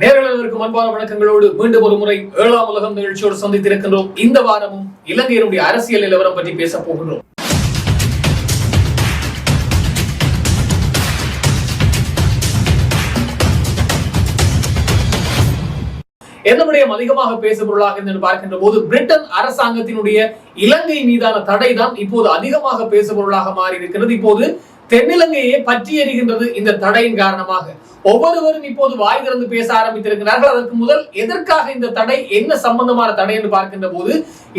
நேரளவிற்கு அன்பான வணக்கங்களோடு மீண்டும் ஒரு முறை ஏழாம் உலகம் நிகழ்ச்சியோடு சந்தித்திருக்கின்றோம். இந்த வாரமும் இலங்கையினுடைய அரசியல் நிலவரம் பற்றி பேச போகின்றோம். எந்த விடயம் அதிகமாக பேசுபொருளாக என்று பார்க்கின்ற போது பிரிட்டன் அரசாங்கத்தினுடைய இலங்கை மீதான தடை தான் இப்போது அதிகமாக பேசுபொருளாக மாறி இருக்கிறது இப்போது தென்னிலங்கையே பற்றி எறிகின்றது இந்த தடையின் காரணமாக. ஒவ்வொருவரும் இப்போது வாய் திறந்து பேச ஆரம்பித்திருக்கிறார்கள். அதற்கு முதல் எதற்காக இந்த தடை என்ன சம்பந்தமான தடை என்று பார்க்கின்ற போது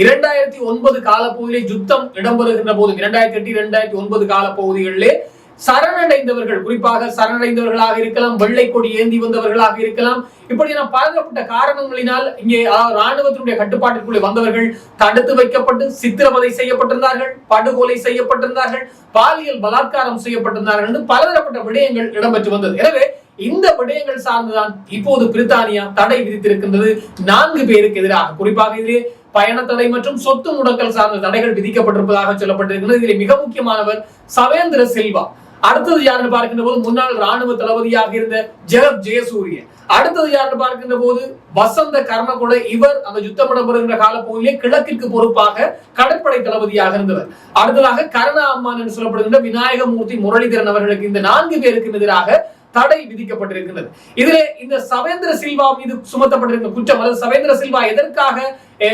இரண்டாயிரத்தி ஒன்பது காலப்பகுதியிலே யுத்தம் இடம்பெறுகின்ற போது இரண்டாயிரத்தி எட்டு இரண்டாயிரத்தி ஒன்பது காலப்பகுதிகளிலே சரணடைந்தவர்கள் குறிப்பாக சரணடைந்தவர்களாக இருக்கலாம் வெள்ளை கொடி ஏந்தி வந்தவர்களாக இருக்கலாம் இப்படியான பலதரப்பட்ட காரணங்களினால் இங்கே ராணுவத்தினுடைய கட்டுப்பாட்டிற்குள்ளே வந்தவர்கள் தடுத்து வைக்கப்பட்டு சித்திரவதை செய்யப்பட்டிருந்தார்கள் படுகொலை செய்யப்பட்டிருந்தார்கள் பாலியல் பலாத்காரம் செய்யப்பட்டிருந்தார்கள் என்று பலதரப்பட்ட விடயங்கள் இடம்பெற்று வந்தது. எனவே இந்த விடயங்கள் சார்ந்துதான் இப்போது பிரித்தானியா தடை விதித்திருக்கின்றது. நான்கு பேருக்கு எதிராக குறிப்பாக இதிலே பயண தடை மற்றும் சொத்து முடக்கல் சார்ந்த தடைகள் விதிக்கப்பட்டிருப்பதாக சொல்லப்பட்டிருக்கிறது இதில் மிக முக்கியமானவர் சவேந்திர சில்வா. அடுத்தது யாருன்னு பார்க்கின்ற போது முன்னாள் ராணுவ தளபதியாக இருந்த ஜெகத் ஜெயசூரிய. அடுத்தது யாருன்னு பார்க்கின்ற போது வசந்த கர்ணகுட இவர் அந்த யுத்தம் இடம்பெறுகின்ற காலப்பகுதியிலே கிழக்கிற்கு பொறுப்பாக கடற்படை தளபதியாக இருந்தவர். அடுத்ததாக கருணா அம்மான் என்று சொல்லப்படுகின்ற விநாயகமூர்த்தி முரளிதரன் அவர்களுக்கு இந்த நான்கு பேருக்கு எதிராக தடை விதிக்கப்பட்டிருக்கிறது இதுல இந்த சவேந்திர சில்வா மீது சுமத்தப்பட்டிருக்கிற குற்றம் அல்லது சவேந்திர சில்வா எதற்காக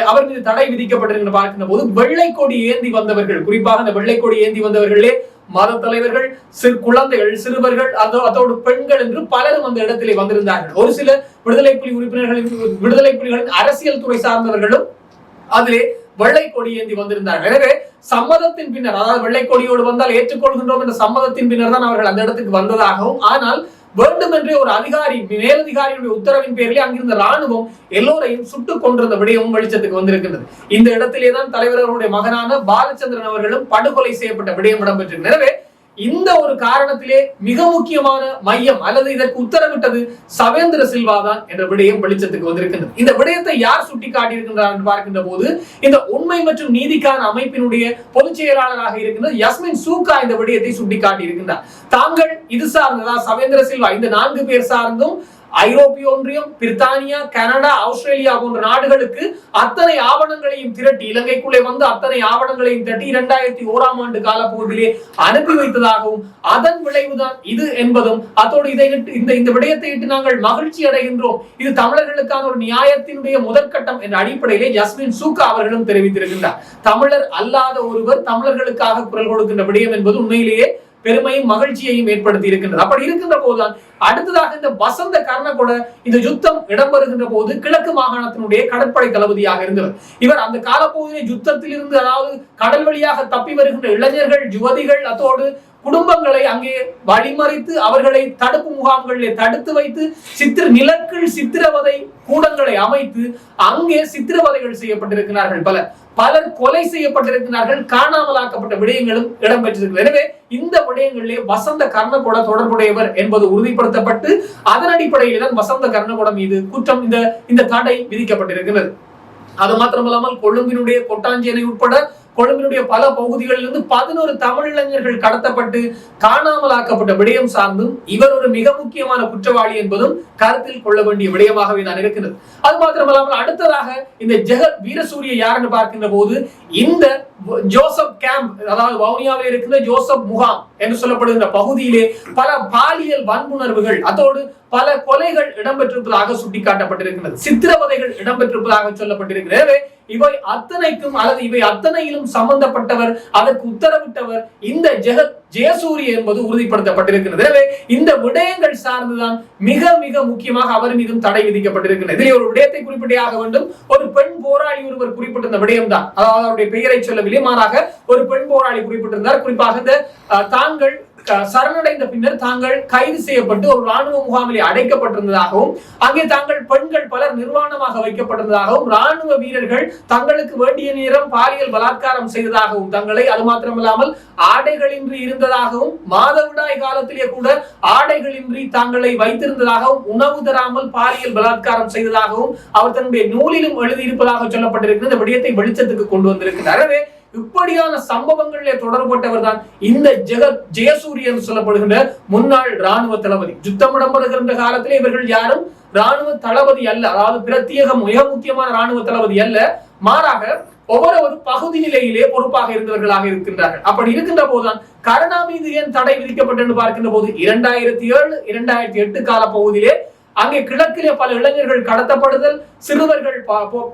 அவர் மீது தடை விதிக்கப்பட்டிருக்கிற பார்க்கின்ற போது வெள்ளை கொடி ஏந்தி வந்தவர்கள் குறிப்பாக அந்த வெள்ளை கொடி ஏந்தி வந்தவர்களே மத தலைவர்கள் சிறு குழந்தைகள் சிறுவர்கள் அதோ அதோடு பெண்கள் என்று பலரும் அந்த இடத்திலே வந்திருந்தார்கள். ஒரு சில விடுதலை புலி உறுப்பினர்களின் விடுதலை புலிகளின் அரசியல் துறை சார்ந்தவர்களும் அதிலே வெள்ளை கொடி ஏந்தி வந்திருந்தார் எனவே சம்மதத்தின் பின்னர் அதாவது வெள்ளை கொடியோடு வந்தால் ஏற்றுக்கொள்கின்றோம் என்ற சம்மதத்தின் பின்னர் தான் அவர்கள் அந்த இடத்துக்கு வந்ததாகவும் ஆனால் வேண்டுமென்றே ஒரு அதிகாரி மேலதிகாரியுடைய உத்தரவின் பேரிலே அங்கிருந்த ராணுவம் எல்லோரையும் சுட்டுக் கொண்டிருந்த விடயமும் வெளிச்சத்துக்கு வந்திருக்கின்றது. இந்த இடத்திலே தான் தலைவர் அவருடைய மகனான பாலச்சந்திரன் அவர்களும் படுகொலை செய்யப்பட்ட விடயம் இடம்பெற்றிருக்கிறது. எனவே இந்த ஒரு காரணத்திலே மிக முக்கியமான மையம் அல்லது இதற்கு உத்தரவிட்டது சவேந்திர சில்வா தான் என்ற விடயம் வெளிச்சத்துக்கு வந்திருக்கின்றது. இந்த விடயத்தை யார் சுட்டி காட்டியிருக்கின்றார் என்று பார்க்கின்ற போது இந்த உண்மை மற்றும் நீதிக்கான அமைப்பினுடைய பொதுச் செயலாளராக இருக்கின்ற யஸ்மின் சூகா இந்த விடயத்தை சுட்டி காட்டியிருக்கின்றார் தாங்கள் இது சார்ந்ததா? சவேந்திர சில்வா இந்த நான்கு பேர் சார்ந்தும் ஐரோப்பிய ஒன்றியம் பிரித்தானியா கனடா ஆஸ்திரேலியா போன்ற நாடுகளுக்கு அத்தனை ஆவணங்களையும் திரட்டி இலங்கைக்குள்ளே வந்து அத்தனை ஆவணங்களையும் திரட்டி இரண்டாயிரத்தி ஓராம் ஆண்டு காலப்பகுதியிலே அனுப்பி வைத்ததாகவும் அதன் விளைவுதான் இது என்பதும் அதோடு இதை இந்த இந்த விடயத்தை இட்டு நாங்கள் மகிழ்ச்சி அடைகின்றோம். இது தமிழர்களுக்கான ஒரு நியாயத்தினுடைய முதற்கட்டம் என்ற அடிப்படையிலே ஜஸ்மின் சூக்கா அவர்களும் தெரிவித்திருக்கின்றார். தமிழர் அல்லாத ஒருவர் தமிழர்களுக்காக குரல் கொடுக்கின்ற விடயம் என்பது உண்மையிலேயே பெருமையும் மகிழ்ச்சியையும் ஏற்படுத்தி இருக்கின்றது. அப்படி இருக்கின்ற போதுதான் அடுத்ததாக இந்த வசந்த கர்ணகொட இந்த யுத்தம் இடம்பெறுகின்ற போது கிழக்கு மாகாணத்தினுடைய கடற்படை தளபதியாக இருந்தவர். இவர் அந்த காலப்பகுதியில் யுத்தத்தில் இருந்து அதாவது கடல் வழியாக தப்பி வருகின்ற இளைஞர்கள் யுவதிகள் அதோடு குடும்பங்களை அங்கே வழிமறித்து அவர்களை தடுப்பு முகாம்களிலே தடுத்து வைத்து சித்திர நிலக்கள் சித்திரவதை கூடங்களை அமைத்து அங்கே சித்திரவதைகள் செய்யப்பட்டிருக்கிறார்கள். பலர் பலர் கொலை செய்யப்பட்டிருக்கிறார்கள். காணாமலாக்கப்பட்ட விடயங்களும் இடம்பெற்றிருக்கிறது. எனவே இந்த விடயங்களிலே வசந்த கர்ணகொட தொடர்புடையவர் என்பது உறுதிப்படுத்தப்பட்டு அதன் அடிப்படையில் தான் வசந்த கர்ணகொட மீது குற்றம் இந்த இந்த தடை விதிக்கப்பட்டிருக்கிறது. அது மாத்திரமல்லாமல் கொழும்பினுடைய கொட்டாஞ்சேனை உட்பட கொழும்பினுடைய பல பகுதிகளிலிருந்து பதினோரு தமிழிளைஞர்கள் கடத்தப்பட்டு காணாமலாக்கப்பட்ட விடயம் சார்ந்தும் இவர் ஒரு மிக முக்கியமான குற்றவாளி என்பதும் கருத்தில் கொள்ள வேண்டிய விடயமாகவே தான் இருக்கிறது. அது மாத்திரமல்லாமல் அடுத்ததாக இந்த ஜெகத் வீரசூரிய யாருன்னு பார்க்கின்ற போது இந்த ஜோசப் கேம்ப் அதாவது வவுனியாவில் இருக்கிற ஜோசப் முகாம் என்று சொல்லப்படுகின்ற பகுதியிலே பல பாலியல் வன்புணர்வுகள் அதோடு பல கொலைகள் இடம்பெற்றிருப்பதாக சுட்டிக்காட்டப்பட்டிருக்கிறது சித்திரவதைகள் இடம்பெற்றிருப்பதாக சொல்லப்பட்டிருக்கிறது. இவை அத்தனைக்கும் அல்லது இவை அத்தனையிலும் சம்பந்தப்பட்டவர் அதற்கு உத்தரவிட்டவர் இந்த ஜெகத் ஜெயசூரிய என்பது உறுதிப்படுத்தப்பட்டிருக்கிறது. எனவே இந்த விடயங்கள் சார்ந்துதான் மிக மிக முக்கியமாக அவர் மீதும் தடை விதிக்கப்பட்டிருக்கிறது. இதில் ஒரு விடயத்தை குறிப்பிட்டே வேண்டும். ஒரு பெண் போராளி ஒருவர் குறிப்பிட்டிருந்த விடயம் தான் அதாவது அவருடைய பெயரை சொல்லவில்லை. மாறாக ஒரு பெண் போராளி குறிப்பிட்டிருந்தார். குறிப்பாக இந்த தாங்கள் சரணடைந்த பின்னர் தாங்கள் கைது செய்யப்பட்டு ஒரு ராணுவ முகாமிலே அடைக்கப்பட்டிருந்ததாகவும் அங்கே தாங்கள் பெண்கள் பலர் நிர்வாணமாக வைக்கப்பட்டிருந்ததாகவும் ராணுவ வீரர்கள் தங்களுக்கு வேண்டிய நேரம் பாலியல் பலாத்காரம் செய்ததாகவும் தங்களை அது மாத்திரமில்லாமல் ஆடைகளின்றி இருந்ததாகவும் மாதவிடாய் காலத்திலே கூட ஆடைகளின்றி தாங்களை வைத்திருந்ததாகவும் உணவு தராமல் பாலியல் பலாத்காரம் செய்ததாகவும் அவர் தன்னுடைய நூலிலும் எழுதியிருப்பதாக சொல்லப்பட்டிருக்கிறது. இந்த விடயத்தை வெளிச்சத்துக்கு கொண்டு வந்திருக்கிறார். இப்படியான சம்பவங்களிலே தொடர்பட்டவர் தான் இந்த ஜெகத் ஜெயசூரியன் சொல்லப்படுகின்ற முன்னாள் ராணுவ தளபதி. யுத்தம் இடம்பெறுகின்ற காலத்திலே இவர்கள் யாரும் ராணுவ தளபதி அல்ல. அதாவது பிரத்யேக மிக முக்கியமான ராணுவ தளபதி அல்ல. மாறாக ஒவ்வொரு ஒரு பகுதி நிலையிலே பொறுப்பாக இருந்தவர்களாக இருக்கின்றார்கள். அப்படி இருக்கின்ற போதுதான் கருணா மீது ஏன் தடை விதிக்கப்பட்டது பார்க்கின்ற போது இரண்டாயிரத்தி ஏழு இரண்டாயிரத்தி எட்டு கால பகுதியிலே அங்கே கிழக்கிலே பல இளைஞர்கள் கடத்தப்படுதல் சிறுவர்கள்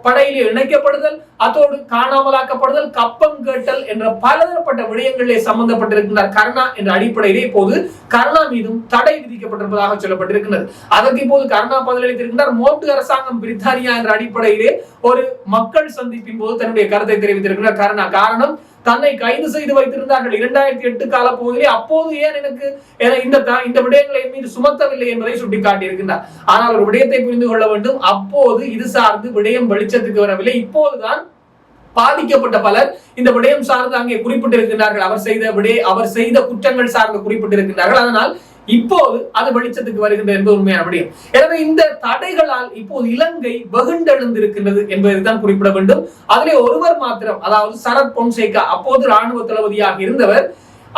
படையிலே இணைக்கப்படுதல் அதோடு காணாமலாக்கப்படுதல் கப்பம் கேட்டல் என்ற பலதரப்பட்ட விடயங்களிலே சம்பந்தப்பட்டிருக்கின்றார் கருணா என்ற அடிப்படையிலே இப்போது கருணா மீதும் தடை விதிக்கப்பட்டிருப்பதாக சொல்லப்பட்டிருக்கிறது அதற்கு இப்போது கருணா பதிலளித்திருக்கின்றார் மோட்டு அரசாங்கம் பிரித்தானியா என்ற அடிப்படையிலே ஒரு மக்கள் சந்திப்பின் போது தன்னுடைய கருத்தை தெரிவித்திருக்கிறார் கருணா. காரணம் தன்னை கைது செய்து வைத்திருந்தார்கள். இரண்டாயிரத்தி எட்டு கால பகுதியிலே அப்போது ஏன் எனக்கு இந்த இந்த விடயங்களை மீது சுமத்தவில்லை என்பதை சுட்டிக்காட்டியிருக்கின்றார். ஆனால் ஒரு விடயத்தை புரிந்து கொள்ள வேண்டும். அப்போது இது சார்ந்து விடயம் வெளிச்சத்துக்கு வரவில்லை. இப்போதுதான் பாதிக்கப்பட்ட பலர் இந்த விடயம் சார்ந்து அங்கே குறிப்பிட்டிருக்கிறார்கள் அவர் செய்த விடய அவர் செய்த குற்றங்கள் சார்ந்து குறிப்பிட்டிருக்கிறார்கள் அதனால் இப்போது அது வெளிச்சத்துக்கு வருகின்ற என்பது உண்மையான விடயம் எனவே இந்த தடைகளால் இப்போது இலங்கை வெகுண்டெழுந்திருக்கின்றது என்பதைத்தான் குறிப்பிட வேண்டும். அதிலே ஒருவர் மாத்திரம் அதாவது சரத் பொன்சேகா அப்போது ராணுவ தளபதியாக இருந்தவர்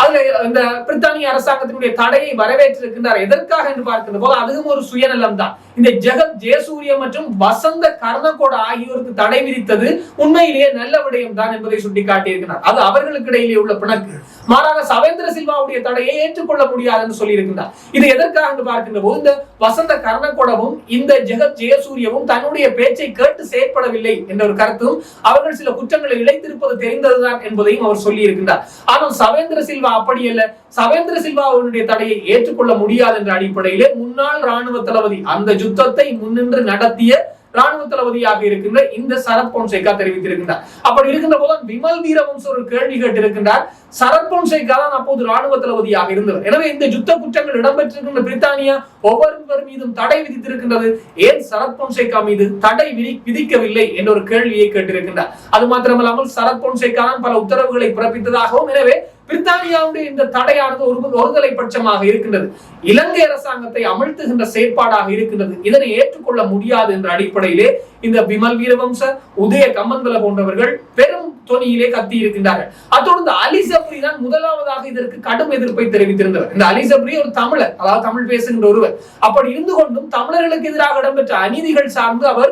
அதுல இந்த பிரித்தானிய அரசாங்கத்தினுடைய தடையை வரவேற்றிருக்கின்றார். எதற்காக என்று பார்க்கின்ற போது அதுவும் ஒரு சுயநலம் தான் இந்த ஜெகத் ஜெயசூரிய மற்றும் வசந்த கர்ணகோட ஆகியோருக்கு தடை விதித்தது உண்மையிலேயே நல்ல விடயம் தான் என்பதை சுட்டிக்காட்டியிருக்கிறார். அது அவர்களுக்கு இடையிலே உள்ள பிணக்கு. மாறாக சவேந்திர சில்வாவுடைய தடையை ஏற்றுக்கொள்ள முடியாதுன்னு என்று சொல்லியிருக்கிறார் இது எதற்காக என்று பார்க்கின்ற போது இந்த வசந்த கர்ணகோடவும் இந்த ஜெகத் ஜெயசூரியவும் தன்னுடைய பேச்சை கேட்டு செயற்படவில்லை என்ற ஒரு கருத்தும் அவர்கள் சில குற்றங்களை இழைத்திருப்பது தெரிந்ததுதான் என்பதையும் அவர் சொல்லி இருக்கின்றார் ஆனால் சவேந்திர சில்வா அப்படி அல்ல. சவேந்திர சில்வா அவருடைய தடையை ஏற்றுக்கொள்ள முடியாது என்ற அடிப்படையிலே முன்னாள் ராணுவ தளபதி அந்த யுத்தத்தை முன்னின்று நடத்திய ராணுவ தளபதியாக இருக்கின்ற இந்த சரத் பொன்சேகா தெரிவித்திருக்கின்றார். அப்படி இருக்கின்ற போது விமல் வீரவம்ச ஒரு கேள்வி கேட்டிருக்கின்றார். சரத் பொன்சேகா தான் அப்போது ராணுவ தளபதியாக இருந்தவர். எனவே இந்த யுத்த குற்றங்கள் இடம்பெற்றிருக்கின்ற பிரித்தானியா ஒவ்வொருவர் மீதும் தடை விதித்திருக்கின்றது. ஏன் சரத் பொன்சேகா மீது தடை விதி விதிக்கவில்லை என்ற ஒரு கேள்வியை கேட்டிருக்கின்றார். அது மாத்திரமல்லாமல் சரத் பொன்சேகா பல உத்தரவுகளை பிறப்பித்ததாகவும் எனவே பிரித்தானியாவுடைய இந்த தடையானது ஒரு ஒருதலை பட்சமாக இருக்கின்றது. இலங்கை அரசாங்கத்தை அமழ்த்துகின்ற செயற்பாடாக இருக்கின்றது. இதனை ஏற்றுக்கொள்ள முடியாது என்ற அடிப்படையிலே இந்த விமல் வீரவம்ச உதய கம்மன்வல போன்றவர்கள் பெரும் தொனியிலே கத்தி இருக்கின்றார்கள். அத்தொடர்ந்து அலி அலிசப்ரி தான் முதலாவதாக இதற்கு கடும் எதிர்ப்பை தெரிவித்திருந்தவர். இந்த அலிசப்ரி ஒரு தமிழர் அதாவது தமிழ் பேசுகின்ற ஒருவர். அப்படி இருந்து கொண்டும் தமிழர்களுக்கு எதிராக இடம்பெற்ற அநீதிகள் சார்ந்து அவர்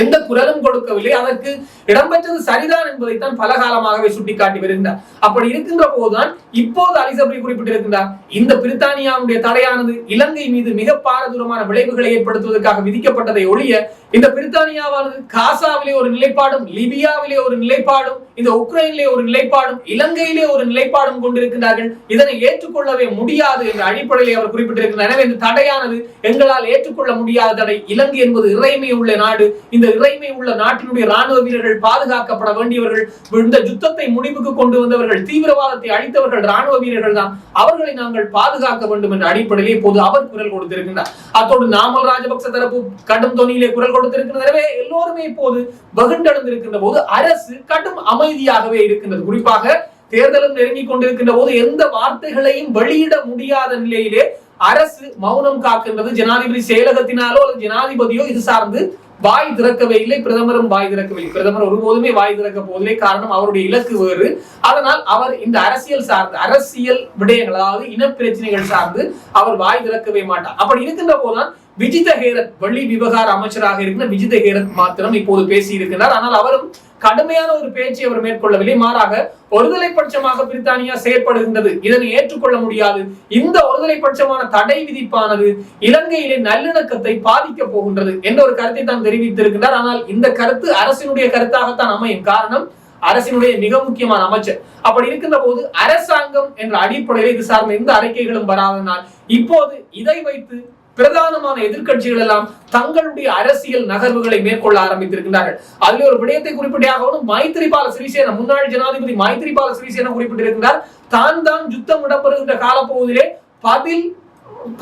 எந்த குரலும் கொடுக்கவில்லை. அதற்கு இடம்பெற்றது சரிதான் என்பதைத்தான் பல காலமாகவே சுட்டிக்காட்டி வருகின்றார். அப்படி இருக்கின்ற போதுதான் இப்போது அலிசபரி குறிப்பிட்டிருக்கின்றார். இந்த பிரித்தானியாவுடைய தடையானது இலங்கை மீது மிக பாரதூரமான விளைவுகளை ஏற்படுத்துவதற்காக விதிக்கப்பட்டதை ஒழிய இந்த பிரித்தானியாவானது காசாவிலே ஒரு நிலைப்பாடும் லிபியாவிலே ஒரு நிலைப்பாடும் இந்த உக்ரைனிலே ஒரு நிலைப்பாடும் இலங்கையிலே ஒரு நிலைப்பாடும் கொண்டிருக்கிறார்கள் இதனை ஏற்றுக்கொள்ளவே முடியாது என்ற அடிப்படையில் அவர் குறிப்பிட்டிருக்கிறார். எனவே இந்த தடையானது எங்களால் ஏற்றுக்கொள்ள முடியாத தடை. இலங்கை என்பது இறைமை உள்ள நாடு. இந்த இறைமை உள்ள நாட்டினுடைய ராணுவ வீரர்கள் பாதுகாக்கப்பட வேண்டியவர்கள் இந்த யுத்தத்தை முடிவுக்கு கொண்டு வந்தவர்கள் தீவிரவாதத்தை அழித்தவர்கள் ராணுவ வீரர்கள் தான். அவர்களை நாங்கள் பாதுகாக்க வேண்டும் என்ற அடிப்படையிலே இப்போது அவர் குரல் கொடுத்திருக்கின்றார். அத்தோடு நாமல் ராஜபக்ச தரப்பு கடும் தொனியிலே குரல் கொடுத்திருக்கின்ற எனவே எல்லோருமே இப்போது வகுண்டடைந்திருக்கின்ற போது அரசு கடும் அமைதியாகவே இருக்கின்றது. குறிப்பாக தேர்தலும் நெருங்கிக் கொண்டிருக்கின்ற போது எந்த வார்த்தைகளையும் வெளியிட முடியாத நிலையிலே அரசு மௌனம் காக்கின்றது. ஜனாதிபதி செயலகத்தினாலோ அல்லது ஜனாதிபதியோ இது சார்ந்து வாய் திறக்கவே இல்லை. பிரதமரும் வாய் திறக்கவில்லை. பிரதமர் ஒருபோதுமே வாய் திறக்க போவதில்லை. காரணம் அவருடைய இலக்கு வேறு. அதனால் அவர் இந்த அரசியல் சார்ந்து அரசியல் விடயங்கள் அதாவது இன பிரச்சனைகள் சார்ந்து அவர் வாய் திறக்கவே மாட்டார். அப்படி இருக்கின்ற போதுதான் விஜித ஹேரத் வள்ளி விவகார அமைச்சராக இருக்கிற விஜித ஹேரத் மாத்திரம் இப்போது பேசி இருக்கிறார் ஆனால் அவரும் கடுமையான ஒரு பேச்சை அவர் மேற்கொள்ளவில்லை. மாறாக ஒருதலை பட்சமாக பிரித்தானியா செயற்படுகின்றது. இதனை ஏற்றுக்கொள்ள முடியாது. இந்த ஒருதலை பட்சமான தடை விதிப்பானது இலங்கையிலே நல்லிணக்கத்தை பாதிக்க போகின்றது என்ற ஒரு கருத்தை தான் தெரிவித்திருக்கிறார் ஆனால் இந்த கருத்து அரசினுடைய கருத்தாகத்தான் அமையும். காரணம் அரசினுடைய மிக முக்கியமான அமைச்சர். அப்படி இருக்கின்ற போது அரசாங்கம் என்ற அடிப்படையில் இது சார்ந்த எந்த அறிக்கைகளும் வராதனால் இப்போது இதை வைத்து பிரதானமான எதிர்கட்சிகள் எல்லாம் தங்களுடைய அரசியல் நகர்வுகளை மேற்கொள்ள ஆரம்பித்திருக்கிறார்கள் அதில் ஒரு விடயத்தை குறிப்பிட்டாகவும் மைத்திரிபால சிறிசேன முன்னாள் ஜனாதிபதி மைத்திரிபால சிறிசேன குறிப்பிட்டிருக்கிறார் தான் தான் யுத்தம் இடம்பெறுகின்ற காலப்பகுதியிலே பதில்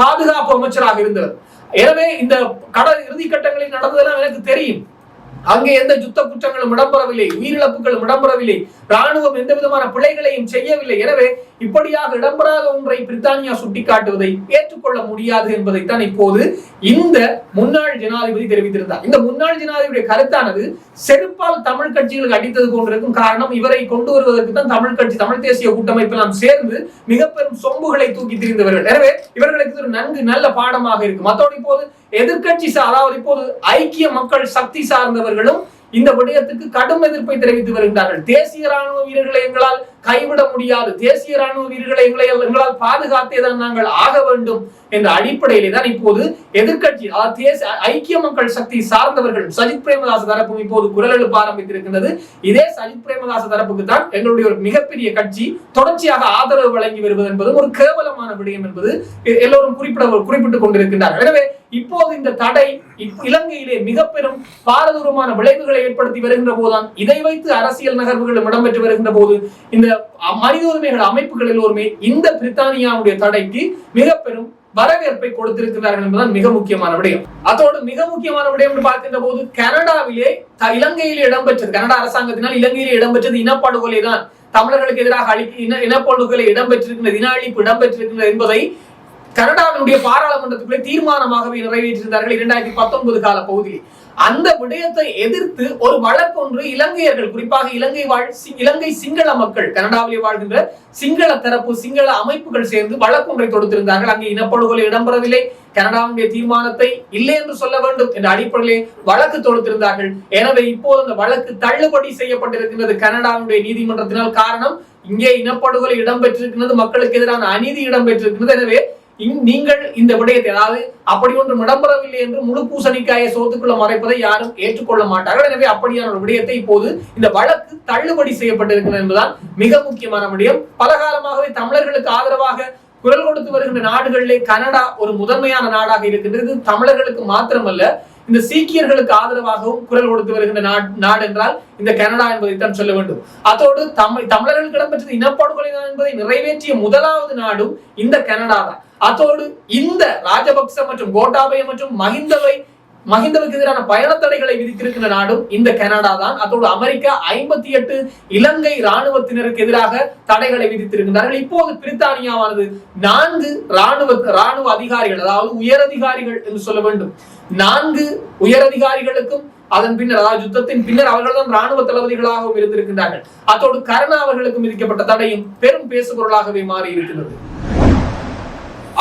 பாதுகாப்பு அமைச்சராக இருந்தவர். எனவே இந்த கடல் இறுதி கட்டங்களில் நடந்ததெல்லாம் எனக்கு தெரியும். அங்கே எந்த யுத்த குற்றங்களும் இடம்பெறவில்லை உயிரிழப்புகளும் இடம்பெறவில்லை ராணுவம் எந்த விதமான பிழைகளையும் செய்யவில்லை. எனவே இப்படியாக இடம்பெறாத ஒன்றை பிரித்தானியா சுட்டிக்காட்டுவதை ஏற்றுக்கொள்ள முடியாது என்பதைத்தான் இப்போது இந்த முன்னாள் ஜனாதிபதி தெரிவித்திருந்தார். இந்த முன்னாள் ஜனாதிபதிய கருத்தானது செருப்பால் தமிழ் கட்சிகளுக்கு அடித்தது போன்றிருக்கும் காரணம் இவரை கொண்டு வருவதற்கு தான் தமிழ் கட்சி தமிழ் தேசிய கூட்டமைப்பெல்லாம் சேர்ந்து மிக பெரும் சொம்புகளை தூக்கி திரிந்தவர்கள். எனவே இவர்களுக்கு ஒரு நன்கு நல்ல பாடமாக இருக்கும். மத்தோடு இப்போது எதிர்க்கட்சி அதாவது இப்போது ஐக்கிய மக்கள் சக்தி சார்ந்தவர்களும் இந்த விடயத்துக்கு கடும் எதிர்ப்பை தெரிவித்து வருகின்றார்கள். தேசிய ராணுவ வீரர்களை எங்களால் கைவிட முடியாது. தேசிய ராணுவ வீரர்களை எங்களை எங்களால் பாதுகாத்தே தான் நாங்கள் ஆக வேண்டும் என்ற அடிப்படையிலே தான் இப்போது எதிர்கட்சி தேசிய ஐக்கிய மக்கள் சக்தி சார்ந்தவர்கள் சஜித் பிரேமதாச தரப்பும் இப்போது குரல் எழுப்ப ஆரம்பித்திருக்கின்றது. இதே சஜித் பிரேமதாச தரப்புக்கு தான் எங்களுடைய ஒரு மிகப்பெரிய கட்சி தொடர்ச்சியாக ஆதரவு வழங்கி வருவது என்பது ஒரு கேவலமான விடயம் என்பது எல்லோரும் குறிப்பிட குறிப்பிட்டுக் கொண்டிருக்கின்றார்கள். எனவே இப்போது இந்த தடை இலங்கையிலே மிக பெரும் பாரதூரமான விளைவுகளை ஏற்படுத்தி வருகின்ற போதுதான் இதை வைத்து அரசியல் நகர்வுகளும் இடம்பெற்று வருகின்ற போது இந்த மனித உரிமைகள் அமைப்புகள் எல்லோருமே இந்த பிரித்தானியாவுடைய தடைக்கு மிக பெரும் வரவேற்பை கொடுத்திருக்கிறார்கள் என்பதுதான் மிக முக்கியமான விடயம். அதோடு மிக முக்கியமான விடயம் என்று பார்க்கின்ற போது கனடாவிலே த- இலங்கையில் இடம்பெற்றது. கனடா அரசாங்கத்தினால் இலங்கையில் இடம்பெற்றது இனப்படுகொலை தான். தமிழர்களுக்கு எதிராக அழிக்க இன இனப்படுகொலை இடம்பெற்றிருக்கின்றது இன அழிப்பு இடம்பெற்றிருக்கின்றது என்பதை கனடாவினுடைய பாராளுமன்றத்துக்குள்ளே தீர்மானமாகவே நிறைவேற்றியிருந்தார்கள் இரண்டாயிரத்தி பத்தொன்பது கால பகுதியில். அந்த விடயத்தை எதிர்த்து ஒரு வழக்கொன்று இலங்கையர்கள் குறிப்பாக இலங்கை வாழ் இலங்கை சிங்கள மக்கள் கனடாவிலே வாழ்கின்ற சிங்கள தரப்பு சிங்கள அமைப்புகள் சேர்ந்து வழக்கொன்றை தொடுத்திருந்தார்கள். அங்கே இனப்படுகொலை இடம்பெறவில்லை. கனடாவுடைய தீர்மானத்தை இல்லை என்று சொல்ல வேண்டும் என்ற அடிப்படையிலே வழக்கு தொடுத்திருந்தார்கள். எனவே இப்போது அந்த வழக்கு தள்ளுபடி செய்யப்பட்டிருக்கின்றது. கனடாவுடைய நீதிமன்றத்தினால் காரணம் இங்கே இனப்படுகொலை இடம்பெற்றிருக்கிறது மக்களுக்கு எதிரான அநீதி இடம்பெற்றிருக்கிறது எனவே நீங்கள் இந்த விடயத்தை அதாவது அப்படி ஒன்றும் இடம்பெறவில்லை என்று முழு பூசணிக்காயை சோத்துக்குள்ள மறைப்பதை யாரும் ஏற்றுக்கொள்ள மாட்டார்கள். எனவே அப்படியான ஒரு விடயத்தை இப்போது இந்த வழக்கு தள்ளுபடி செய்யப்பட்டிருக்கிறது என்பதுதான் மிக முக்கியமான விடயம். பல காலமாகவே தமிழர்களுக்கு ஆதரவாக குரல் கொடுத்து வருகின்ற நாடுகளிலே கனடா ஒரு முதன்மையான நாடாக இருக்கின்றது. தமிழர்களுக்கு மாத்திரமல்ல இந்த சீக்கியர்களுக்கு ஆதரவாகவும் குரல் கொடுத்து வருகின்ற நாடு என்றால் இந்த கனடா என்பதைத்தான் சொல்ல வேண்டும். அதோடு தமிழ் தமிழர்களுக்கு இடம்பெற்றது இனப்படுகொலை தான் என்பதை நிறைவேற்றிய முதலாவது நாடும் இந்த கனடா தான் அதோடு இந்த ராஜபக்ச மற்றும் கோட்டாபய மற்றும் மஹிந்தவை மஹிந்தவுக்கு எதிரான பயண தடைகளை விதித்திருக்கிற நாடும் இந்த கனடா தான். அதோடு அமெரிக்கா ஐம்பத்தி எட்டு இலங்கை ராணுவத்தினருக்கு எதிராக தடைகளை விதித்திருக்கின்றார்கள் இப்போது பிரித்தானியாவானது நான்கு ராணுவ ராணுவ அதிகாரிகள் அதாவது உயரதிகாரிகள் என்று சொல்ல வேண்டும். நான்கு உயரதிகாரிகளுக்கும் அதன் பின்னர் அதாவது யுத்தத்தின் பின்னர் அவர்கள் தான் ராணுவ தளபதிகளாகவும் இருந்திருக்கின்றார்கள். அதோடு கருணா அவர்களுக்கும் விதிக்கப்பட்ட தடையும் பெரும் பேசுபொருளாகவே மாறி இருக்கிறது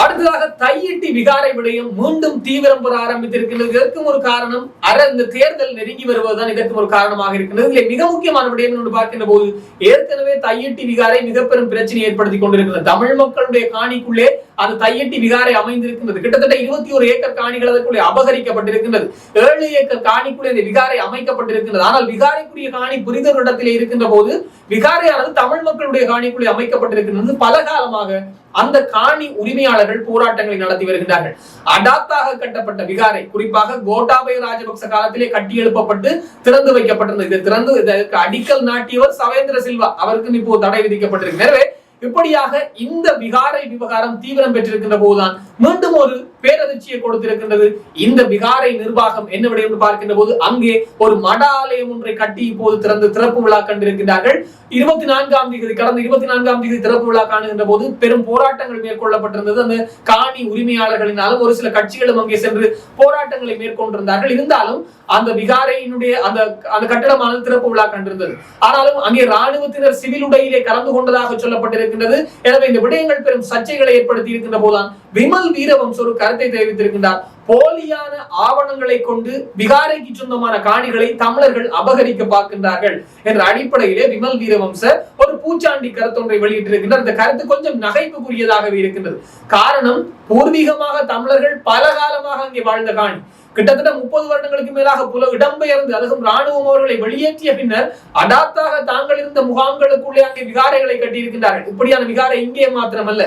அடுத்ததாக தையிட்டி விகாரை விடயம் மீண்டும் தீவிரம் பெற ஆரம்பித்திருக்கிறது இதற்கும் ஒரு காரணம் அர இந்த தேர்தல் நெருங்கி வருவதுதான் இதற்கும் ஒரு காரணமாக இருக்கின்றது. இதில் மிக முக்கியமான விடயம் என்று பார்க்கின்ற போது ஏற்கனவே தையிட்டி விகாரை மிக பெரும் பிரச்சனை ஏற்படுத்தி கொண்டிருக்கிறது தமிழ் மக்களுடைய காணிக்குள்ளே அந்த தையிட்டி விகாரை அமைந்திருக்கின்றது. கிட்டத்தட்ட இருபத்தி ஒரு ஏக்கர் காணிகள் அதற்குள்ளே அபகரிக்கப்பட்டிருக்கின்றது. ஏழு ஏக்கர் காணிக்குள்ளே இந்த விகாரை அமைக்கப்பட்டிருக்கின்றது. ஆனால் விகாரைக்குரிய காணி புரிதொரு இடத்திலே இருக்கின்ற போது விகாரையானது தமிழ் மக்களுடைய காணிக்குள்ளே அமைக்கப்பட்டிருக்கிறது பல காலமாக அந்த காணி உரிமையாளர்கள் போராட்டங்களை நடத்தி வருகின்றார்கள். அடாத்தாக கட்டப்பட்ட விகாரை குறிப்பாக கோட்டாபய ராஜபக்ச காலத்திலே கட்டி எழுப்பப்பட்டு திறந்து வைக்கப்பட்டிருந்தது. இது திறந்து இதற்கு அடிக்கல் நாட்டியவர் சவேந்திர சில்வா. அவருக்கும் இப்போ தடை விதிக்கப்பட்டிருக்கு எனவே இப்படியாக இந்த விகாரை விவகாரம் தீவிரம் பெற்றிருக்கின்ற போதுதான் மீண்டும் ஒரு பேரதிர்ச்சியை கொடுத்திருக்கின்றது. இந்த விகாரை நிர்வாகம் என்ன விட என்று பார்க்கின்ற போது அங்கே ஒரு மட ஆலயம் ஒன்றை கட்டி இப்போது திறந்து திறப்பு விழா கண்டிருக்கிறார்கள் இருபத்தி நான்காம் தேதி கடந்த இருபத்தி நான்காம் தேதி திறப்பு விழா காணுகின்ற போது பெரும் போராட்டங்கள் மேற்கொள்ளப்பட்டிருந்தது. அந்த காணி உரிமையாளர்களினாலும் ஒரு சில கட்சிகளும் அங்கே சென்று போராட்டங்களை மேற்கொண்டிருந்தார்கள். இருந்தாலும் அந்த விகாரையினுடைய அந்த அந்த கட்டடமானது திறப்பு விழா கண்டிருந்தது. ஆனாலும் அங்கே ராணுவத்தினர் சிவில் உடையிலே கலந்து கொண்டதாக சொல்லப்பட்டிருக்கின்றது. எனவே இந்த விடயங்கள் பெரும் சர்ச்சைகளை ஏற்படுத்தி இருக்கின்ற போதுதான் விமல் வீரவம்ச ஒரு கருத்தை தெரிவித்திருக்கின்றார். போலியான ஆவணங்களை கொண்டு விகாரைக்கு சொந்தமான காணிகளை தமிழர்கள் அபகரிக்க பார்க்கின்றார்கள் என்ற அடிப்படையிலே விமல் வீரவம்ச ஒரு பூச்சாண்டி கருத்தொன்றை வெளியிட்டிருக்கின்றார். இந்த கருத்து கொஞ்சம் நகைப்புக்குரியதாகவே இருக்கின்றது. காரணம் பூர்வீகமாக தமிழர்கள் பல காலமாக அங்கே வாழ்ந்த காணி. கிட்டத்தட்ட முப்பது வருடங்களுக்கு மேலாக புல இடம்பெயர்ந்து அதுவும் ராணுவம் அவர்களை வெளியேற்றிய பின்னர் அடாத்தாக தாங்கள் இருந்த முகாம்களுக்குள்ளே அங்கே விகாரைகளை கட்டியிருக்கின்றார்கள். இப்படியான விகாரை இங்கே மாத்திரமல்ல.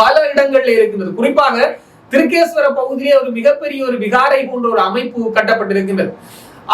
பல இடங்கள்ல இருக்கின்றது. குறிப்பாக திருக்கேஸ்வர பகுதியிலே ஒரு மிகப்பெரிய ஒரு விகாரை போன்ற ஒரு அமைப்பு கட்டப்பட்டிருக்கின்றது.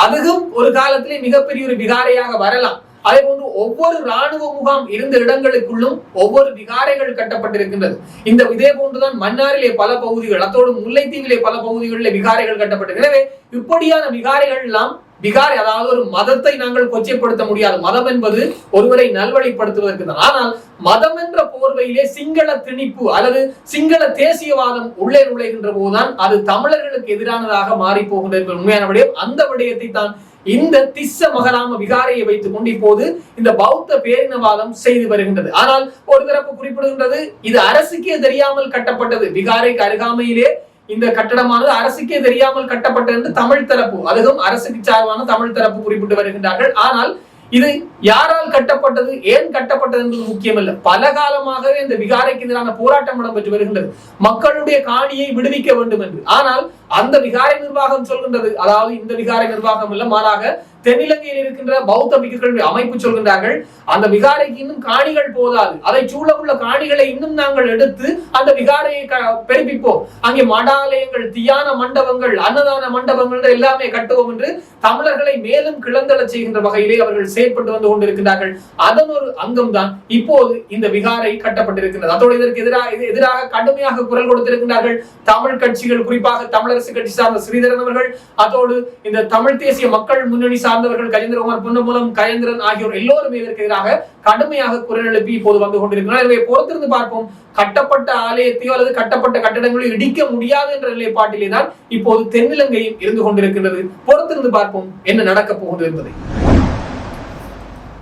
அதுவும் ஒரு காலத்திலே மிகப்பெரிய ஒரு விகாரையாக வரலாம். அதே போன்று ஒவ்வொரு ராணுவ முகாம் இருந்த இடங்களுக்குள்ளும் ஒவ்வொரு விகாரைகள் கட்டப்பட்டிருக்கின்றது. இந்த இதே போன்றுதான் மன்னாரிலே பல பகுதிகள் அத்தோடு முல்லைத்தீவிலே பல பகுதிகளிலே விகாரைகள் கட்டப்பட்டிருக்கு. எனவே இப்படியான விகாரைகள் எல்லாம் விகாரை அதாவது ஒரு மதத்தை நாங்கள் கொச்சைப்படுத்த முடியாது. மதம் என்பது ஒருவரை நல்வழிப்படுத்துவதற்கு தான். ஆனால் மதம் என்ற போர்வையிலே சிங்கள திணிப்பு அல்லது சிங்கள தேசியவாதம் உள்ளே நுழைகின்ற போதுதான் அது தமிழர்களுக்கு எதிரானதாக மாறி போகின்ற உண்மையான விடயம். அந்த விடயத்தை தான் இந்த திஸ்ஸ மகராம விகாரையை வைத்துக் கொண்டு இப்போது இந்த பௌத்த பேரினவாதம் செய்து வருகின்றது. ஆனால் ஒரு தரப்பு குறிப்பிடுகின்றது இது அரசுக்கே தெரியாமல் கட்டப்பட்டது. விகாரைக்கு அருகாமையிலே இந்த கட்டடமானது அரசுக்கே தெரியாமல் கட்டப்பட்டது என்று தமிழ் தரப்பு அதுவும் அரசுக்கு சார்பான தமிழ் தரப்பு குறிப்பிட்டு வருகின்றார்கள். ஆனால் இது யாரால் கட்டப்பட்டது ஏன் கட்டப்பட்டது என்பது முக்கியமல்ல. பல காலமாகவே இந்த விகாரைக்கு எதிரான போராட்டம் இடம்பெற்று வருகின்றது. மக்களுடைய காணியை விடுவிக்க வேண்டும் என்று. ஆனால் அந்த விகாரை நிர்வாகம் சொல்கின்றது. அதாவது இந்த விகாரை நிர்வாகம் இல்ல மாறாக தென்னிலங்கையில் இருக்கின்ற பௌத்த பிக்குகள் அமைப்பு சொல்கின்றார்கள். அந்த விகாரைக்கு இன்னும் காணிகள் போதாது. அதை சூழ உள்ள காணிகளை இன்னும் நாங்கள் எடுத்து அந்த விகாரையை பெருப்பிப்போம். அங்கே மடாலயங்கள் தியான மண்டபங்கள் அன்னதான மண்டபங்கள் எல்லாமே கட்டுவோம் என்று தமிழர்களை மேலும் கிளந்தள செய்கின்ற வகையிலே அவர்கள் செயற்பட்டு வந்து கொண்டிருக்கிறார்கள் அதன் ஒரு அங்கம் தான் இப்போது இந்த விகாரை கட்டப்பட்டிருக்கின்றது. அதோடு இதற்கு எதிராக எதிராக கடுமையாக குரல் கொடுத்திருக்கின்றார்கள். தமிழ் கட்சிகள் குறிப்பாக தமிழர் தமிழரசு கட்சி சார்ந்த ஸ்ரீதரன் அவர்கள் அதோடு இந்த தமிழ் தேசிய மக்கள் முன்னணி சார்ந்தவர்கள் கஜேந்திரகுமார் பொன்னமூலம் கஜேந்திரன் ஆகியோர் எல்லோருமே இதற்கு எதிராக கடுமையாக குரல் எழுப்பி இப்போது வந்து கொண்டிருக்கிறார். எனவே பொறுத்திருந்து பார்ப்போம். கட்டப்பட்ட ஆலயத்தையோ அல்லது கட்டப்பட்ட கட்டடங்களையோ இடிக்க முடியாது என்ற நிலைப்பாட்டிலே தான் இப்போது தென்னிலங்கையும் இருந்து கொண்டிருக்கின்றது. பொறுத்திருந்து பார்ப்போம் என்ன நடக்கப் போகிறது என்பதை.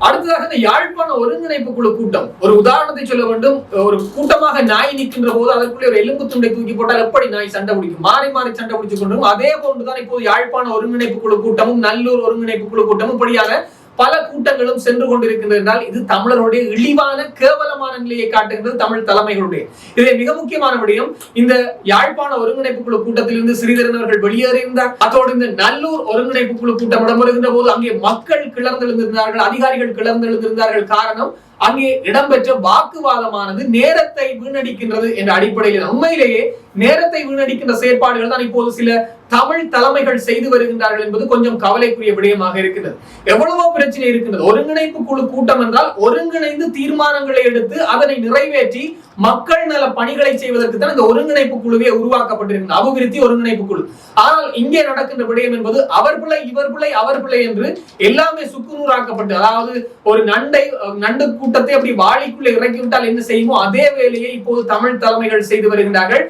அடுத்ததாக இந்த யாழ்ப்பாண ஒருங்கிணைப்பு குழு கூட்டம். ஒரு உதாரணத்தை சொல்ல வேண்டும். ஒரு கூட்டமாக நாய் நிற்கின்ற போது அதற்குள்ளே ஒரு எலும்பு துண்டை தூக்கி போட்டால் எப்படி நாய் சண்டை பிடிக்கும்? மாறி மாறி சண்டை பிடிச்சு கொண்டும் அதே போன்றுதான் இப்போது யாழ்ப்பாண ஒருங்கிணைப்பு குழு கூட்டமும் நல்லூர் ஒருங்கிணைப்பு குழு கூட்டமும் படியாக பல கூட்டங்களும் சென்று கொண்டிருக்கின்றது இது தமிழருடைய இழிவான கேவலமான நிலையை காட்டுகின்றது தமிழ் தலைமைகளுடைய. இதை மிக முக்கியமான விடயம் இந்த யாழ்ப்பாண ஒருங்கிணைப்பு குழு கூட்டத்திலிருந்து ஸ்ரீதரன் அவர்கள் வெளியேறியிருந்தார். அதோடு இந்த நல்லூர் ஒருங்கிணைப்பு குழு கூட்டம் இடம்பெறுகின்ற போது அங்கே மக்கள் கிளர்ந்தெழுந்திருந்தார்கள் அதிகாரிகள் கிளர்ந்தெழுந்திருந்தார்கள். காரணம் அங்கே இடம்பெற்ற வாக்குவாதமானது நேரத்தை வீணடிக்கின்றது என்ற அடிப்படையில் உண்மையிலேயே நேரத்தை வீணடிக்கின்ற செயற்பாடுகள் தான் இப்போது சில தமிழ் தலைமைகள் செய்து வருகின்றார்கள் என்பது கொஞ்சம் கவலைக்குரிய விடயமாக இருக்கிறது. எவ்வளவோ பிரச்சனை இருக்கின்றது. ஒருங்கிணைப்பு குழு கூட்டம் என்றால் ஒருங்கிணைந்து தீர்மானங்களை எடுத்து அதனை நிறைவேற்றி மக்கள் நல பணிகளை செய்வதற்கு தான் இந்த ஒருங்கிணைப்பு குழுவே உருவாக்கப்பட்டிருக்கின்ற அபிவிருத்தி ஒருங்கிணைப்பு குழு. ஆனால் இங்கே நடக்கின்ற விடயம் என்பது அவர் பிள்ளை இவர் பிள்ளை அவர் பிள்ளை என்று எல்லாமே சுக்குநூறாக்கப்பட்டு அதாவது ஒரு நண்டை நண்டு கூட்டத்தை அப்படி வாளிக்குள்ள இறக்கி விட்டால் என்ன செய்யுமோ? அதே வேலையை இப்போது தமிழ் தலைமைகள் செய்து வருகின்றார்கள்.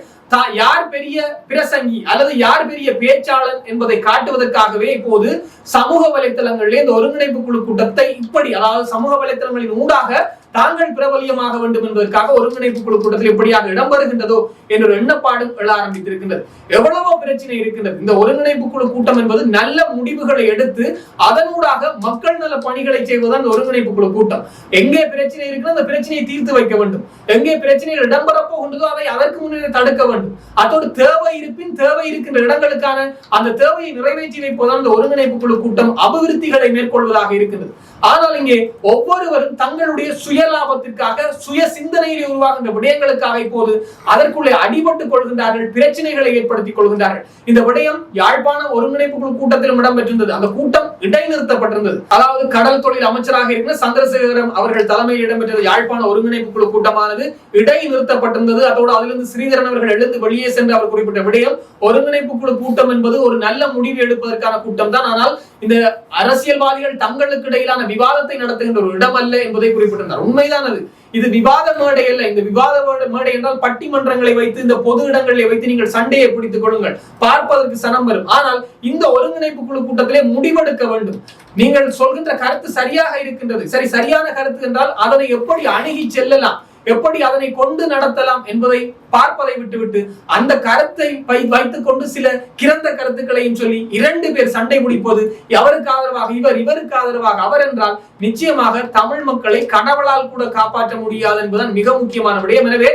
யார் பெரிய பிரசங்கி அல்லது யார் பெரிய பேச்சாளர் என்பதை காட்டுவதற்காகவே இப்போது சமூக வலைத்தளங்களிலே இந்த ஒருங்கிணைப்பு குழு கூட்டத்தை இப்படி அதாவது சமூக வலைத்தளங்களின் ஊடாக தாங்கள் பிரபலியமாக வேண்டும் என்பதற்காக ஒருங்கிணைப்பு குழு கூட்டத்தில் எப்படியாக இடம்பெறுகின்றதோ என்ற எண்ணப்பாடும் எழ ஆரம்பித்திருக்கின்றது. எவ்வளவோ பிரச்சனை இருக்கின்றது. இந்த ஒருங்கிணைப்பு குழு கூட்டம் என்பது நல்ல முடிவுகளை எடுத்து அதனூடாக மக்கள் நல பணிகளை செய்வதுதான் ஒருங்கிணைப்பு குழு கூட்டம். எங்கே பிரச்சனை இருக்கிறதோ அந்த பிரச்சனையை தீர்த்து வைக்க வேண்டும். எங்கே பிரச்சனைகள் இடம்பெறப் போகின்றதோ அதை அதற்கு முன்னே தடுக்க வேண்டும். அதோடு தேவை இருப்பின் தேவை இருக்கின்ற இடங்களுக்கான அந்த தேவையை நிறைவேற்றி வைப்பதுதான் இந்த ஒருங்கிணைப்பு குழு கூட்டம் அபிவிருத்திகளை மேற்கொள்வதாக இருக்கின்றது. ஆனால் இங்கே ஒவ்வொருவரும் தங்களுடைய சுய லாபத்திற்காக சுய சிந்தனையில் உருவாகின்ற விடயங்களுக்காக இப்போது அதற்குள்ளே அடிபட்டுக் கொள்கின்றார்கள் பிரச்சனைகளை ஏற்படுத்திக் கொள்கின்றார்கள். இந்த விடயம் யாழ்ப்பாண ஒருங்கிணைப்பு குழு கூட்டத்திலும் இடம்பெற்றிருந்தது. அந்த கூட்டம் இடைநிறுத்தப்பட்டிருந்தது. அதாவது கடல் தொழில் அமைச்சராக இருக்கிற சந்திரசேகரம் அவர்கள் தலைமையில் இடம்பெற்றது யாழ்ப்பாண ஒருங்கிணைப்பு குழு கூட்டமானது இடைநிறுத்தப்பட்டிருந்தது. அதோடு அதிலிருந்து ஸ்ரீதரன் அவர்கள் எழுந்து வெளியே சென்று அவர் குறிப்பிட்ட விடயம் ஒருங்கிணைப்பு குழு கூட்டம் என்பது ஒரு நல்ல முடிவு எடுப்பதற்கான கூட்டம் தான் ஆனால் இந்த அரசியல்வாதிகள் தங்களுக்கு இடையிலான விவாதத்தை நடத்துகின்ற ஒரு இடம் அல்ல என்பதை குறிப்பிட்டிருந்தார். உண்மைதான் அது இது விவாத மேடை அல்ல. இந்த விவாத மேடை என்றால் பட்டிமன்றங்களை வைத்து இந்த பொது இடங்களை வைத்து நீங்கள் சண்டையை பிடித்துக் கொள்ளுங்கள். பார்ப்பதற்கு சனம் வரும். ஆனால் இந்த ஒருங்கிணைப்பு குழு கூட்டத்திலே முடிவெடுக்க வேண்டும். நீங்கள் சொல்கின்ற கருத்து சரியாக இருக்கின்றது. சரி சரியான கருத்து என்றால் அதனை எப்படி அணுகி செல்லலாம்? எப்படி அதனை கொண்டு நடத்தலாம் என்பதை பார்ப்பதை விட்டுவிட்டு அந்த கருத்தை வைத்துக் கொண்டு சில கிரந்த கருத்துக்களையும் சொல்லி இரண்டு பேர் சண்டை முடிப்பது. எவருக்கு ஆதரவாக? இவர் இவருக்கு ஆதரவாக. அவர் என்றால் நிச்சயமாக தமிழ் மக்களை கடவுளால் கூட காப்பாற்ற முடியாது என்பதுதான் மிக முக்கியமான விடயம். எனவே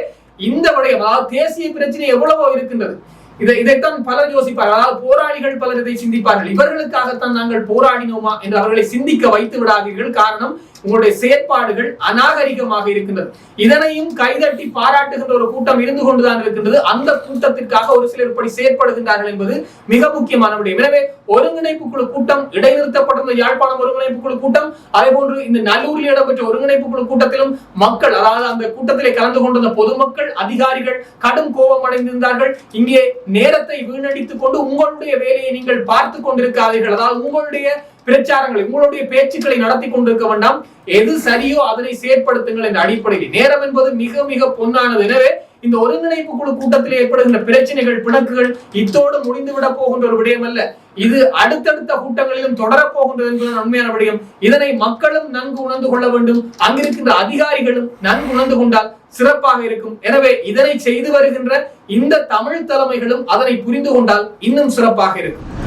இந்த விடயம் அதாவது தேசிய பிரச்சனை எவ்வளவோ இருக்கின்றது. இதை இதைத்தான் பலர் யோசிப்பார்கள். அதாவது போராளிகள் பலர் இதை சிந்திப்பார்கள். இவர்களுக்காகத்தான் நாங்கள் போராடினோமா என்று அவர்களை சிந்திக்க வைத்து விடாதீர்கள். காரணம் உங்களுடைய செயற்பாடுகள் அநாகரிகமாக இருக்கின்றது. இதனையும் கைதட்டி பாராட்டுகின்ற ஒரு கூட்டம் இருந்து கொண்டுதான் இருக்கின்றது. அந்த கூட்டத்திற்காக ஒரு சிலர் இப்படி செயற்படுகின்றார்கள் என்பது மிக முக்கியமான விடயம். எனவே ஒருங்கிணைப்பு குழு கூட்டம் இடைநிறுத்தப்பட்டிருந்த யாழ்ப்பாணம் ஒருங்கிணைப்பு குழு கூட்டம் அதே போன்று இந்த நல்லூரில் இடம்பெற்ற ஒருங்கிணைப்பு குழு கூட்டத்திலும் மக்கள் அதாவது அந்த கூட்டத்திலே கலந்து கொண்டிருந்த பொதுமக்கள் அதிகாரிகள் கடும் கோபம் அடைந்திருந்தார்கள். இங்கே நேரத்தை வீணடித்துக் கொண்டு உங்களுடைய வேலையை நீங்கள் பார்த்து கொண்டிருக்காதீர்கள். அதாவது உங்களுடைய பிரச்சாரங்களை உங்களுடைய பேச்சுக்களை நடத்தி கொண்டிருக்க வேண்டாம். எது சரியோ அதனை செயற்படுத்துங்கள் என்ற அடிப்படையில். நேரம் என்பது மிக மிக பொன்னானது. எனவே இந்த ஒருங்கிணைப்பு குழு கூட்டத்தில் ஏற்படுகின்ற பிரச்சனைகள் பிணக்குகள் இத்தோடு முடிந்துவிட போகின்ற ஒரு விடயம் அல்ல. இது அடுத்தடுத்த கூட்டங்களிலும் தொடரப்போகின்றது என்பது உண்மையான விடயம். இதனை மக்களும் நன்கு உணர்ந்து கொள்ள வேண்டும். அங்கிருக்கின்ற அதிகாரிகளும் நன்கு உணர்ந்து கொண்டால் சிறப்பாக இருக்கும். எனவே இதனை செய்து வருகின்ற இந்த தமிழ் தலைமைகளும் அதனை புரிந்து கொண்டால் இன்னும் சிறப்பாக இருக்கும்.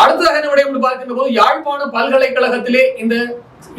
அடுத்ததாக என்ன விடயம் பார்க்கின்ற போது யாழ்ப்பாண பல்கலைக்கழகத்திலே இந்த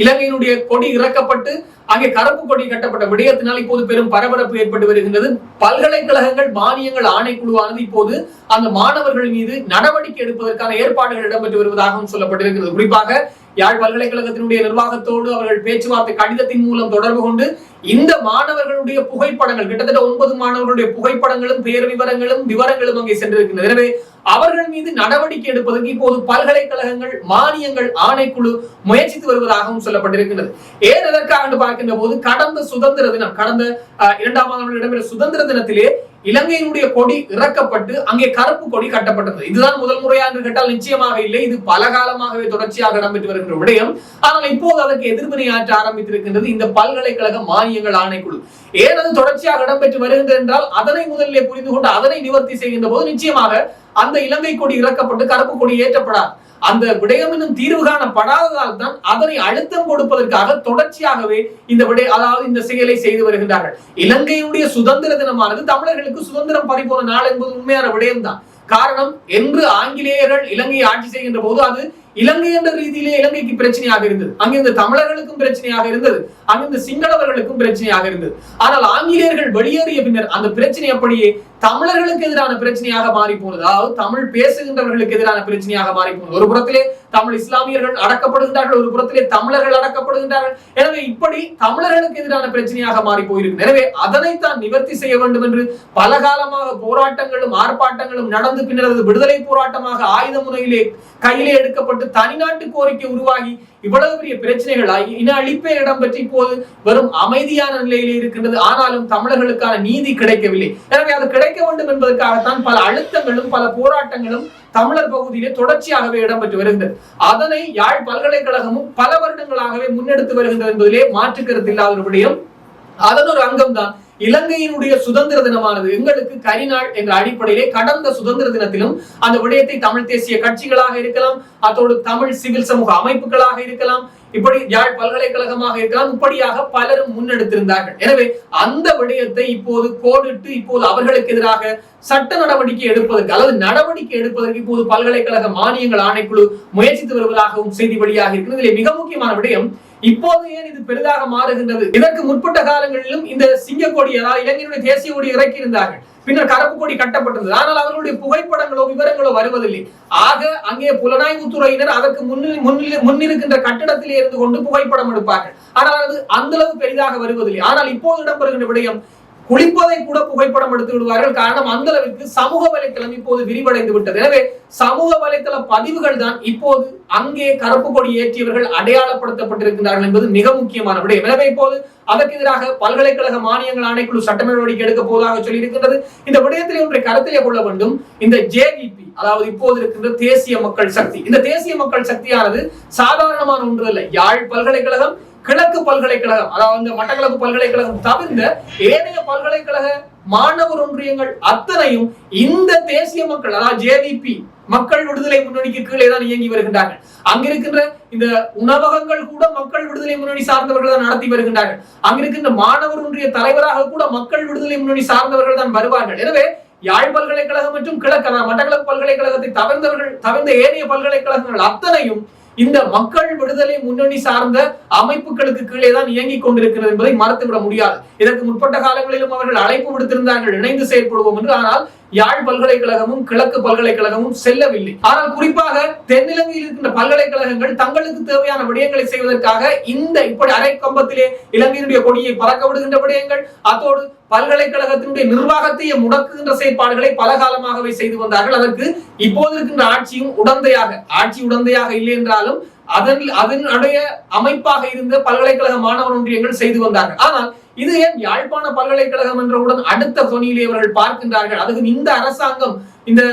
இலங்கையினுடைய கொடி இறக்கப்பட்டு அங்கே கருப்பு கொடி கட்டப்பட்ட விடயத்தினால் இப்போது பெரும் பரபரப்பு ஏற்பட்டு வருகின்றது. பல்கலைக்கழகங்கள் மானியங்கள் ஆணைக்குழுவானது இப்போது அந்த மாணவர்கள் மீது நடவடிக்கை எடுப்பதற்கான ஏற்பாடுகள் இடம்பெற்று வருவதாகவும் சொல்லப்பட்டிருக்கிறது. குறிப்பாக யாழ் பல்கலைக்கழகத்தினுடைய நிர்வாகத்தோடு அவர்கள் பேச்சுவார்த்தை கடிதத்தின் மூலம் தொடர்பு கொண்டு இந்த மாணவர்களுடைய புகைப்படங்கள் கிட்டத்தட்ட ஒன்பது மாணவர்களுடைய புகைப்படங்களும் பெயர் விவரங்களும் விவரங்களும் அங்கே சென்றிருக்கின்றன. எனவே அவர்கள் மீது நடவடிக்கை எடுப்பதற்கு இப்போது பல்கலைக்கழகங்கள் மானியங்கள் ஆணைக்குழு முயற்சித்து வருவதாகவும் சொல்லப்பட்டிருக்கின்றது. ஏன் எதற்காக என்று பார்க்கின்ற போது கடந்த சுதந்திர தினம் கடந்த அஹ், இரண்டாம் ஆண்டு இடம்பெற்ற சுதந்திர தினத்திலே இலங்கையினுடைய கொடி இறக்கப்பட்டு அங்கே கருப்பு கொடி கட்டப்பட்டது. இதுதான் முதல் முறையாக என்று கேட்டால் நிச்சயமாக இல்லை. இது பல காலமாகவே தொடர்ச்சியாக இடம்பெற்று வருகின்ற விடயம். ஆனால் இப்போது அதற்கு எதிர்வினை ஆற்ற ஆரம்பித்திருக்கின்றது இந்த பல்கலைக்கழக மானியங்கள் ஆணைக்குழு. ஏன் அது தொடர்ச்சியாக இடம்பெற்று வருகின்றது என்றால் அதனை முதலிலே புரிந்து கொண்டு அதனை நிவர்த்தி செய்கின்ற போது நிச்சயமாக அந்த இலங்கை கொடி இறக்கப்பட்டு கருப்பு கொடி ஏற்றப்படாது. அந்த விடயம் இன்னும் தீர்வு காணப்படாததால் தான் அதனை அழுத்தம் கொடுப்பதற்காக தொடர்ச்சியாகவே இந்த விடய அதாவது இந்த செயலை செய்து வருகின்றார்கள். இலங்கையுடைய சுதந்திர தினமானது தமிழர்களுக்கு சுதந்திரம் பறிபோன நாள் என்பது உண்மையான விடயம்தான். காரணம் என்று ஆங்கிலேயர்கள் இலங்கையை ஆட்சி செய்கின்ற போது அது இலங்கை என்ற ரீதியிலே இலங்கைக்கு பிரச்சனையாக இருந்தது. அங்கிருந்த தமிழர்களுக்கும் பிரச்சனையாக இருந்தது. அங்கிருந்த சிங்களவர்களுக்கும் பிரச்சனையாக இருந்தது. ஆனால் ஆங்கிலேயர்கள் வெளியேறிய பின்னர் அந்த பிரச்சனை அப்படியே தமிழர்களுக்கு எதிரான பிரச்சனையாக மாறி போனது. அதாவது தமிழ் பேசுகின்றவர்களுக்கு எதிரான பிரச்சனையாக மாறி போனது. ஒரு புறத்திலே தமிழ் இஸ்லாமியர்கள் அடக்கப்படுகின்றார்கள் ஒரு புறத்திலே தமிழர்கள் அடக்கப்படுகின்றார்கள். எனவே இப்படி தமிழர்களுக்கு எதிரான பிரச்சனையாக மாறி போயிருக்கு. எனவே அதனைத்தான் நிவர்த்தி செய்ய வேண்டும் என்று பல காலமாக போராட்டங்களும் ஆர்ப்பாட்டங்களும் நடந்து பின்னர் அது விடுதலை போராட்டமாக ஆயுத முறையிலே கையிலே எடுக்கப்பட்டு தனிநாட்டு கோரிக்கை உருவாகி இவ்வளவு பெரிய பிரச்சனைகள் ஆகி இன அழிப்பே இடம்பெற்று இப்போது வெறும் அமைதியான நிலையில் இருக்கின்றது. ஆனாலும் தமிழர்களுக்கான நீதி கிடைக்கவில்லை. எனவே அது கிடைக்க வேண்டும் என்பதற்காகத்தான் பல அழுத்தங்களும் பல போராட்டங்களும் தமிழர் பகுதியிலே தொடர்ச்சியாகவே இடம்பெற்று வருகின்றது. அதனை யாழ் பல்கலைக்கழகமும் பல வருடங்களாகவே முன்னெடுத்து வருகின்றது என்பதிலே மாற்று கருத்து இல்லாத விடயம் அதன் ஒரு அங்கம்தான். இலங்கையினுடைய சுதந்திர தினமானது எங்களுக்கு கரிநாள் என்ற அடிப்படையிலே கடந்த சுதந்திர தினத்திலும் அந்த விடயத்தை தமிழ் தேசிய கட்சிகளாக இருக்கலாம் அதோடு தமிழ் சிவில் சமூக அமைப்புகளாக இருக்கலாம் இப்படி யாழ் பல்கலைக்கழகமாக இருக்கலாம் இப்படியாக பலரும் முன்னெடுத்திருந்தார்கள். எனவே அந்த விடயத்தை இப்போது கோடிட்டு இப்போது அவர்களுக்கு எதிராக சட்ட நடவடிக்கை எடுப்பதற்கு அல்லது நடவடிக்கை எடுப்பதற்கு இப்போது பல்கலைக்கழக மானியங்கள் ஆணைக்குழு முயற்சித்து வருவதாகவும் செய்தி வெளியாக இருக்கிறது. மிக முக்கியமான விடயம் இப்போது ஏன் இது பெரிதாக மாறுகின்றது? இதற்கு முற்பட்ட காலங்களிலும் இந்த சிங்க கொடி அதாவது இளைஞருடைய தேசிய கொடி இறக்கி இருந்தார்கள் பின்னர் கருப்பு கொடி கட்டப்பட்டது. ஆனால் அவர்களுடைய புகைப்படங்களோ விவரங்களோ வருவதில்லை. ஆக அங்கே புலனாய்வு துறையினர் அதற்கு முன்னிருக்கின்ற கட்டிடத்திலே இருந்து கொண்டு புகைப்படம் எடுப்பார்கள். ஆனால் அது அந்த அளவு பெரிதாக வருவதில்லை. ஆனால் இப்போது இடம்பெறுகின்ற விடயம் குளிப்பதை கூட புகைப்படம் எடுத்து விடுவார்கள். காரணம் அந்த அளவிற்கு சமூக வலைத்தளம் இப்போது விரிவடைந்து விட்டது. எனவே சமூக வலைத்தள பதிவுகள் தான் இப்போது அங்கே கருப்பு கொடி ஏற்றியவர்கள் அடையாளப்படுத்தப்பட்டிருக்கிறார்கள் என்பது மிக முக்கியமான விடயம். எனவே இப்போது அதற்கு எதிராக பல்கலைக்கழக மானியங்கள் ஆணைக்குழு சட்ட நடவடிக்கை எடுக்க போவதாக சொல்லி இருக்கின்றது இந்த விடயத்திலே ஒன்றை கருத்திலே கொள்ள வேண்டும். இந்த ஜேவிபி அதாவது இப்போது இருக்கின்ற தேசிய மக்கள் சக்தி. இந்த தேசிய மக்கள் சக்தியானது சாதாரணமான ஒன்று இல்லை யாழ் பல்கலைக்கழகம் கிழக்கு பல்கலைக்கழகம் அதாவது மட்டக்களப்பு பல்கலைக்கழகம் தவிர்ந்த ஏனைய பல்கலைக்கழக மாணவர் ஒன்றியங்கள் அத்தனையும் இந்த தேசிய மக்கள் அதாவது ஜேவிபி மக்கள் விடுதலை முன்னணிக்கு கீழே தான் இயங்கி வருகின்றார்கள். அங்கிருக்கின்ற இந்த உணவகங்கள் கூட மக்கள் விடுதலை முன்னணி சார்ந்தவர்கள் தான் நடத்தி வருகின்றார்கள். அங்கிருக்கின்ற மாணவர் ஒன்றிய தலைவராக கூட மக்கள் விடுதலை முன்னணி சார்ந்தவர்கள் தான் வருவார்கள். எனவே யாழ் பல்கலைக்கழகம் மற்றும் கிழக்கு அதாவது மட்டக்களப்பு பல்கலைக்கழகத்தை தவிர்ந்தவர்கள் தவிர்ந்த ஏனைய பல்கலைக்கழகங்கள் அத்தனையும் இந்த மக்கள் விடுதலை முன்னணி சார்ந்த அமைப்புகளுக்கு கீழே தான் இயங்கிக் கொண்டிருக்கிறது என்பதை மறுத்துவிட முடியாது. இதற்கு முற்பட்ட காலங்களிலும் அவர்கள் அழைப்பு விடுத்திருந்தார்கள் இணைந்து செயல்படுவோம் என்று. ஆனால் யாழ் பல்கலைக்கழகமும் கிழக்கு பல்கலைக்கழகமும் செல்லவில்லை. ஆனால் குறிப்பாக தென்னிலங்கையில் இருக்கின்ற பல்கலைக்கழகங்கள் தங்களுக்கு தேவையான விடயங்களை செய்வதற்காக இந்த இப்படி அரை கம்பத்திலே இலங்கையினுடைய கொடியை பறக்க விடுகின்ற விடயங்கள் அத்தோடு பல்கலைக்கழகத்தினுடைய நிர்வாகத்தையே முடக்குகின்ற செயற்பாடுகளை பல காலமாகவே செய்து வந்தார்கள். அதற்கு இப்போது இருக்கின்ற ஆட்சியும் உடந்தையாக ஆட்சி உடந்தையாக இல்லை என்றாலும் அதன் அதனுடைய அமைப்பாக இருந்த பல்கலைக்கழக மாணவர் ஒன்றியங்கள் செய்து வந்தார்கள். ஆனால் இது ஏன் யாழ்ப்பாண பல்கலைக்கழகம் என்றவுடன் அடுத்த துணியிலே இவர்கள் பார்க்கின்றார்கள்? அதுக்கு இந்த அரசாங்கம் இந்த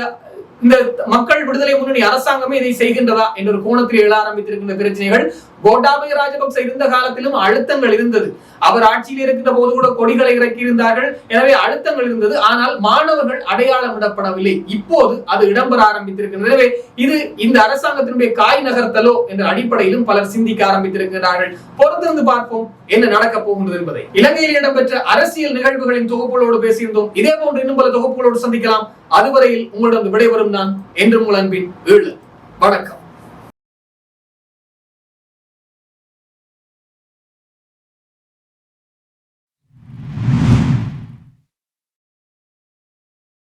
இந்த மக்கள் விடுதலை முன்னணி அரசாங்கமே இதை செய்கின்றதா? என்ற ஒரு கோணத்தில் எழ ஆரம்பித்திருக்கின்ற பிரச்சனைகள் கோட்டாபய ராஜபக்ச இருந்த காலத்திலும் அழுத்தங்கள் இருந்தது. அவர் ஆட்சியில் இருக்கின்ற போது கூட கொடிகளை இறக்கி இருந்தார்கள் எனவே அழுத்தங்கள் இருந்தது. ஆனால் மாணவர்கள் அடையாளம் விடப்படவில்லை இப்போது அது இடம்பெற ஆரம்பித்திருக்கிறது எனவே இது இந்த அரசாங்கத்தினுடைய காய் நகர்த்தலோ என்ற அடிப்படையிலும் பலர் சிந்திக்க ஆரம்பித்திருக்கிறார்கள் பொறுத்திருந்து பார்ப்போம். என்ன நடக்க போகின்றது என்பதை. இலங்கையில் இடம்பெற்ற அரசியல் நிகழ்வுகளின் தொகுப்புகளோடு பேசியிருந்தோம். இதே போன்று இன்னும் பல தொகுப்புகளோடு சந்திக்கலாம். அதுவரையில் உங்களிடம் விடைபெறும் நான் என்று உங்கள் அன்பின் ஏழு வணக்கம்.